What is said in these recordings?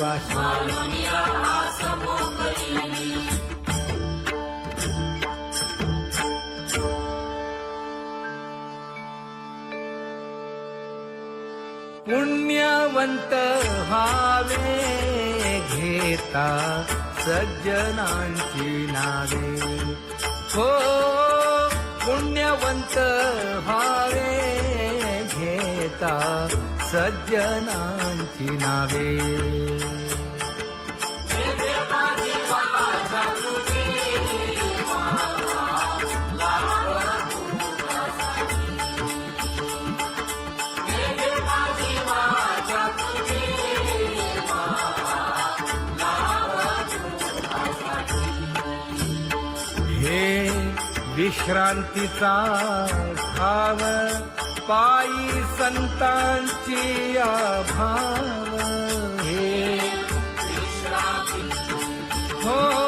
Vashi पुण्यवंत have घेता सज्जनांची नावे. हो पुण्यवंत हावे घेता सज्जनांची नावे. हे विश्रांतीचा ठाव पायी संतांची भाव हे हो हो.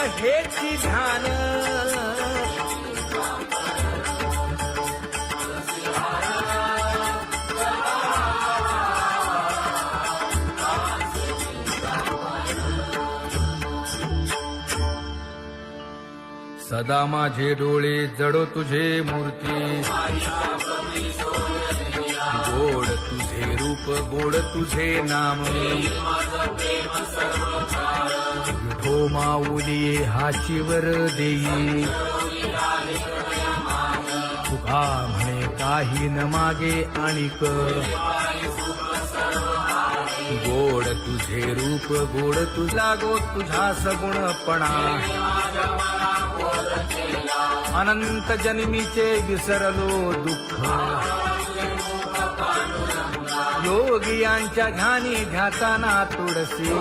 हेची ध्यान सदा माझे डोळे जडो तुझे मूर्ती। गोड तुझे रूप गोड तुझे नाम। विठो माऊली हाचीवर देई. तुका म्हणे काही न मागे आणिक. गोड तुझे रूप गोड तुझा गो तुझा सगुणपणा. अनंत जन्मीचे विसरलो दुःख. योगियांच्या ध्यानी ध्याताना तुळसी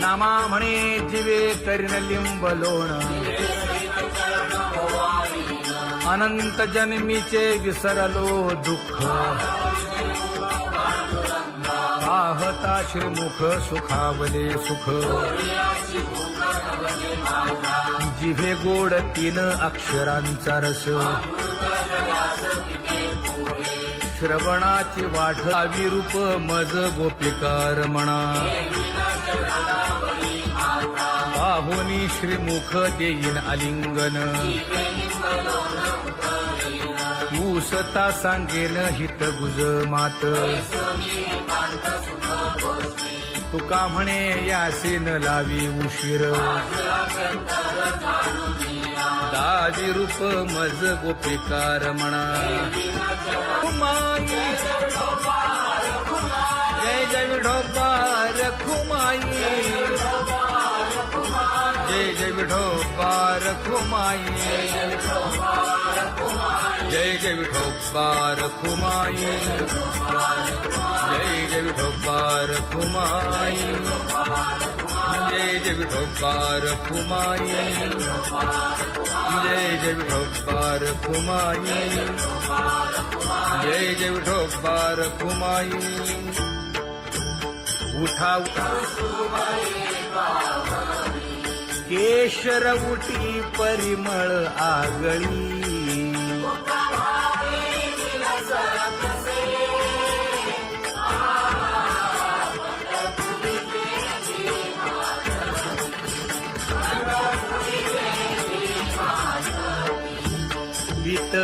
नामा म्हणे जिवे करीन अनंत जन्मीचे विसरलो दुःख पाहता श्रीमुख सुखावले सुख जिभे गोड तीन अक्षरांचा रस श्रवणाची वाढावी रूप मज गोपिकार म्हणा पाहुनी श्रीमुख देईन आलिंगन ऊसता सांगेन हित गुज मात. तुका म्हणे यासीन लावी उशीर. आदि रूप मज गोपिकार म्हणा खुमाई जय जय विढोबार खुमाई. जय जय विढोबार खुमाई. जय जय विठोबार खुमाई. जय जय विठोबार खुमाई. जय जय विठोबार खुमाई. जय जय विठोबार रखुमाई जय जय विठोबार रखुमाई उठा उठा। केशर उठी परिमळ आगळी।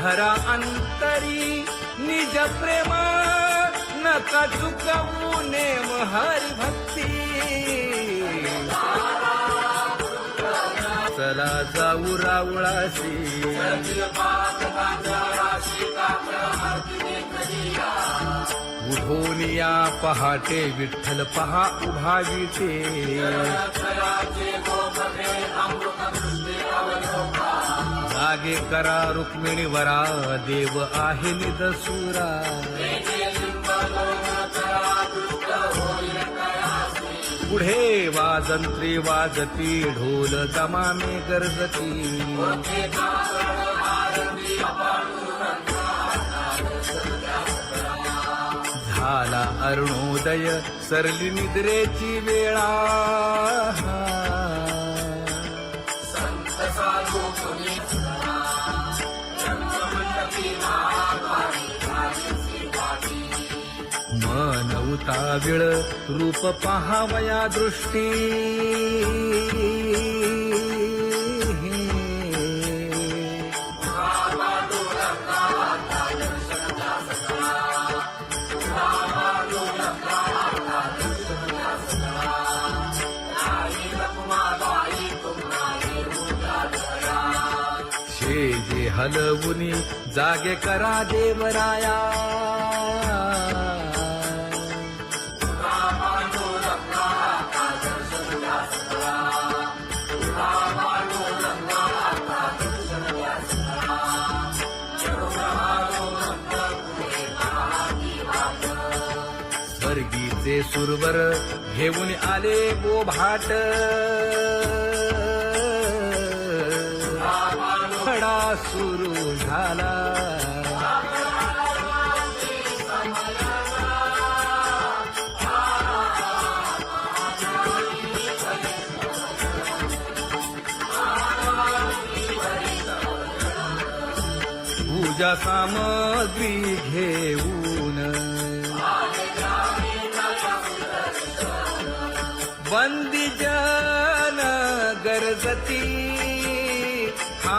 घरा अंतरी निज प्रेमा नका चुकवू नेम हरी भक्ती चला जाऊ रावळाशी. उठून या पहाटे विठ्ठल पहा उभा विटे लागे करा रुक्मिणी वरा देव आहे निदसुरा. पुढे वाजंत्री वाजती ढोल दमामे गरजती. झाला अरुणोदय सरली निद्रेची वेळा. उताविळ रूप पहावया दृष्टी. शेजे हलवुनी जागे करा देवराया. सुरवर घेऊन आले बोभाट खडा सुरू झाला. पूजा सामग्री घेऊन बंदी जन गरजती हा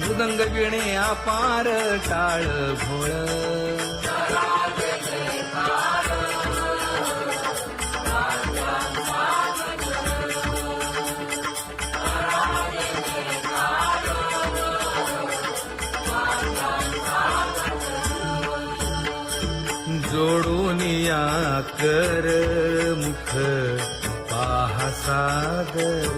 मृदंग गिणे अपार टाळ भोळ जोडून या कर मुख पाहा सागर.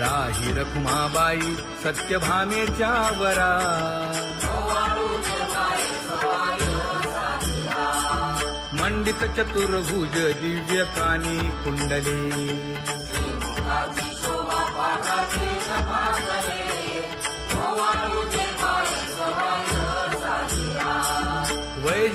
राही रखुमाबाई सत्यभामेच्या वरा. मंडित चतुर्भुज दिव्य कानी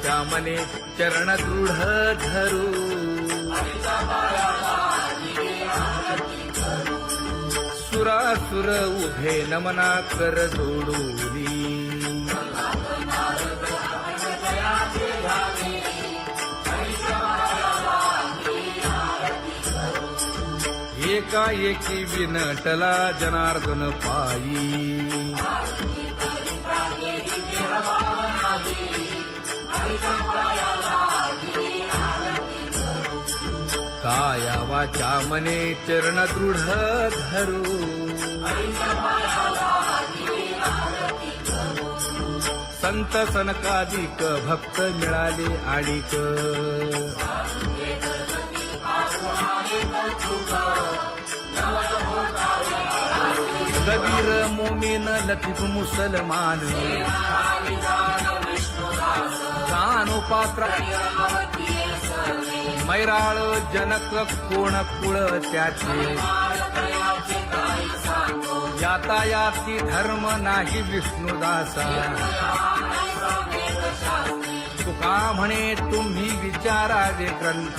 काया मने चरण दृढ धरू. सुरासुर उभे नमना कर जोडूनी एकाएकी विनटला जनार्दन पायी. काया वाचा मने चरण दृढ धरू. संत सनकादिक भक्त मिळाले आणिक. कबीर मोमेन लतीफ मुसलमान. जानो मैराळ जनक कोण कुळ त्याचे यातायाती धर्म नाही विष्णुदासा। तुका म्हणे तुम्ही विचारावे ग्रंथ।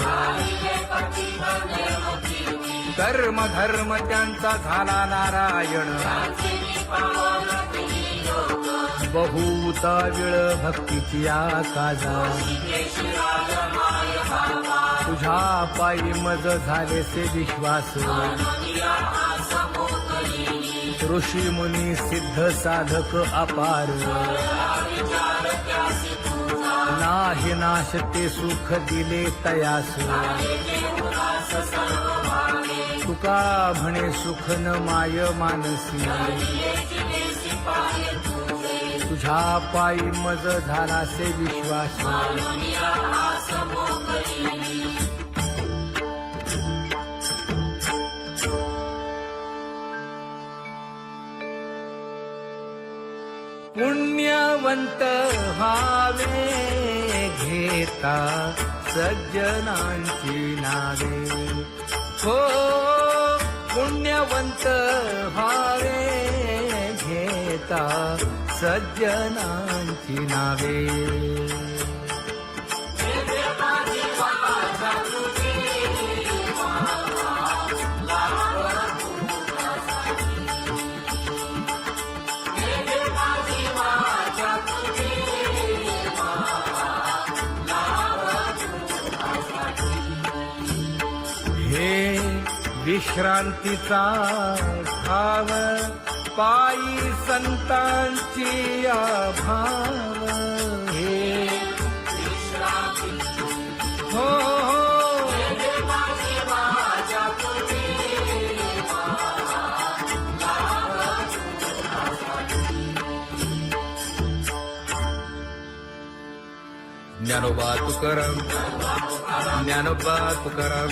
कर्म धर्म त्यांचा झाला नारायण। बहुता विळ भक्तीची आकाजा तुझ्या पायी मज झाले से विश्वास. ऋषी मुनी सिद्ध साधक अपार. नाही नाश ते सुख दिले तयास. तुका म्हणे सुख न माय मानसी. तुझ्या पायी मज झाला से विश्वास. पुण्यवंत व्हावे घेता सज्जनांची नावे. हो पुण्यवंत व्हावे घेता सज्जनांची नावे. हे विश्रांतीचा भाव पायी संतांची भाव हे हो हो. ज्ञानोबा तुकाराम ज्ञानोबा तुकाराम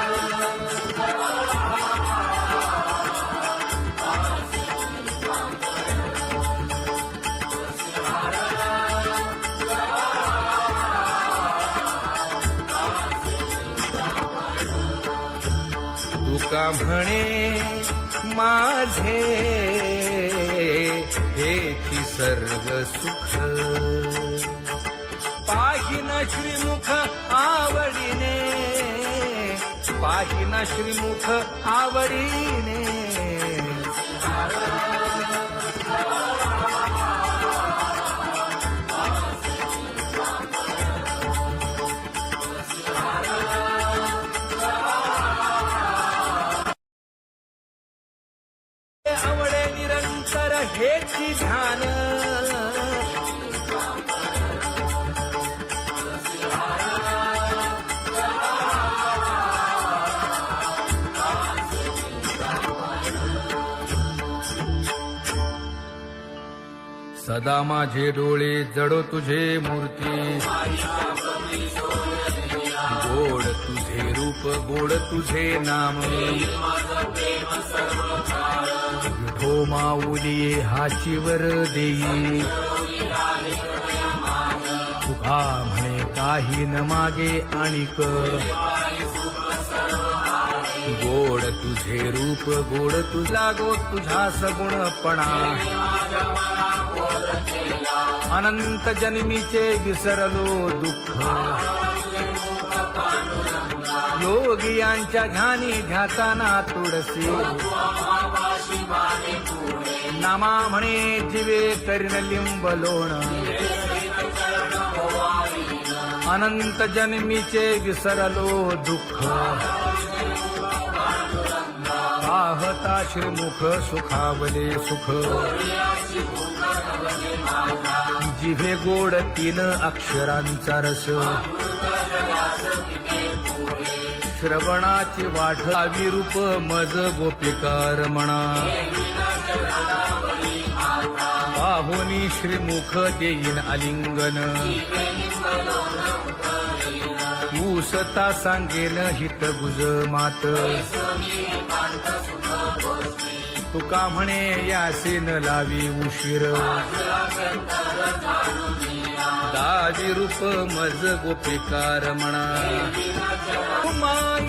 तुका म्हणे माझे हे की सर्व सुख. पाहिना श्रीमुख आवडीने पाहिना श्रीमुख आवडीने सदा माझे डोळे जडो तुझे मूर्ती. गोड तुझे रूप गोड तुझे नाम. विठो माऊली हाचीवर देई. तुका म्हणे काही न मागे आणिक गोड तुझे रूप गोड तुझा गो तुझा सगुणपणा. अनंत जन्मीचे विसरलो दुःख. योगियांच्या ध्यानी ध्याताना तुळसी नामा म्हणे जिवे करीन लिंब लोण. अनंत जन्मीचे विसरलो दुःख. आहता श्रीमुख सुखावले सुख. जिभे गोड तीन अक्षरांचा रस. श्रवणाची वाढ विरूप मज गोपिकार म्हणा पाहुनी श्रीमुख देईन आलिंगन. ऊसता सांगेन हित गुज मात तुका म्हणे यासीन लावी उशीर. दादी रूप मज गोपिकार म्हणा. खुमाई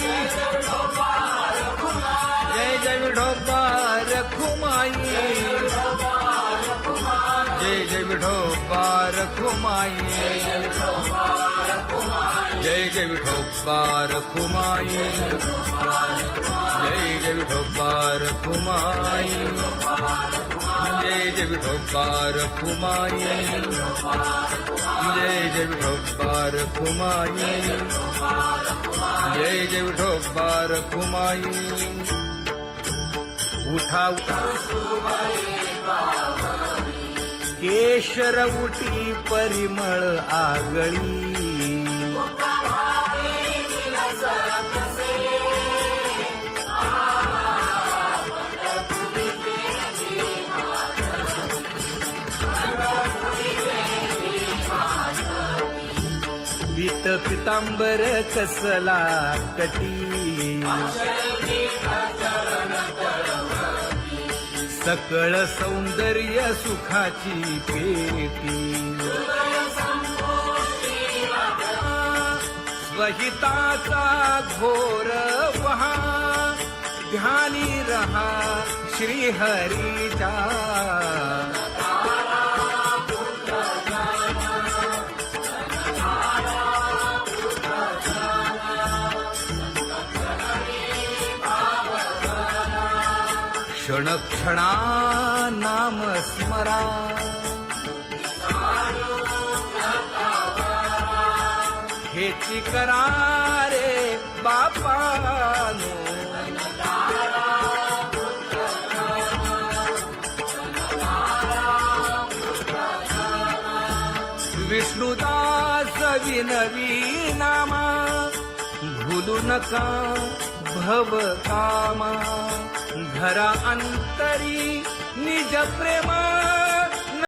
जय जय विठोबार खुमाई जय जय विठोबार खुमाई जय जय विठोबार कुमाई जय जय विठोबार कुमाई जय जय विठोबार कुमाई जय जय विठोबार कुमाई जय जय विठोबार कुमाई उठा उठा। केशर उठी परिमळ आगळी। पित पितांबर कसला कटी? सकळ सौंदर्य सुखाची पेटी. स्वहिताचा घोर वहा. ध्यानी रहा श्रीहरीचा. क्षण क्षणा नाम स्मरा. हेची करा रे बापानो. विष्णुदास विनवी नामा भुलू नका भव कामा. घरा अंतरी निज प्रेमा.